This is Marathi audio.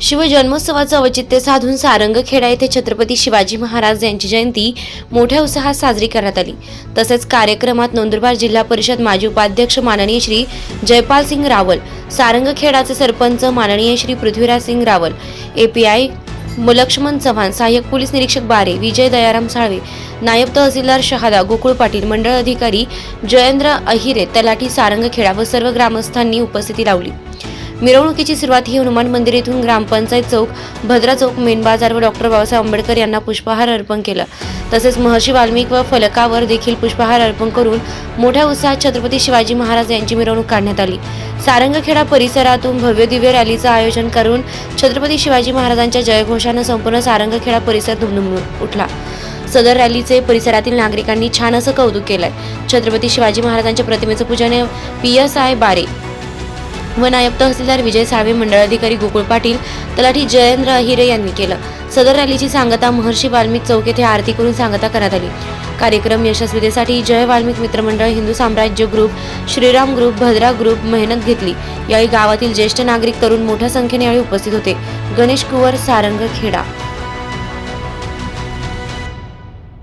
शिवजन्मोत्सवाचं औचित्य साधून सारंगखेडा येथे छत्रपती शिवाजी महाराज यांची जयंती मोठ्या उत्साहात साजरी करण्यात आली. तसेच कार्यक्रमात नंदुरबार जिल्हा परिषद माजी उपाध्यक्ष माननीय श्री जयपाल सिंग रावल सारंगखेडाचे सरपंच माननीय श्री पृथ्वीराज सिंग रावल एपीआय लक्ष्मण चव्हाण सहाय्यक पोलीस निरीक्षक बारे विजय दयाराम साळवे नायब तहसीलदार शहादा गोकुळ पाटील मंडळ अधिकारी जयेंद्र अहिरे तलाठी सारंगखेडा व सर्व ग्रामस्थांनी उपस्थिती लावली. मिरवणुकीची सुरुवात ही हनुमान मंदिर येथून ग्रामपंचायत चौक भद्रा चौक मेन बाजार व डॉक्टर बाबासाहेब आंबेडकर यांना पुष्पहार अर्पण केला. तसेच महर्षी वाल्मिक व फलकावर देखील पुष्पहार अर्पण करून मोठ्या उत्साहात छत्रपती शिवाजी महाराज यांची मिरवणूक काढण्यात आली. सारंगखेडा परिसरातून भव्य दिव्य रॅलीचं आयोजन करून छत्रपती शिवाजी महाराजांच्या जयघोषानं संपूर्ण सारंगखेडा परिसर धुमधुमून उठला. सदर रॅलीचे परिसरातील नागरिकांनी छान असं कौतुक केलंय. छत्रपती शिवाजी महाराजांच्या प्रतिमेचं पूजन पी एस आय बारे व नायब तहसीलदार विजय साळवे मंडळाधिकारी गोकुळ पाटील तलाठी जयेंद्र अहिरे यांनी केलं. सदर रॅलीची सांगता महर्षी वाल्मिक चौक येथे आरती करून सांगता करण्यात आली. कार्यक्रम यशस्वीतेसाठी जय वाल्मिक मित्रमंडळ Hindu Samrajya group Shriram group Bhadra group मेहनत घेतली. यावेळी गावातील ज्येष्ठ नागरिक तरुण मोठ्या संख्येने यावेळी उपस्थित होते. गणेश कुवर सारंग खेडा.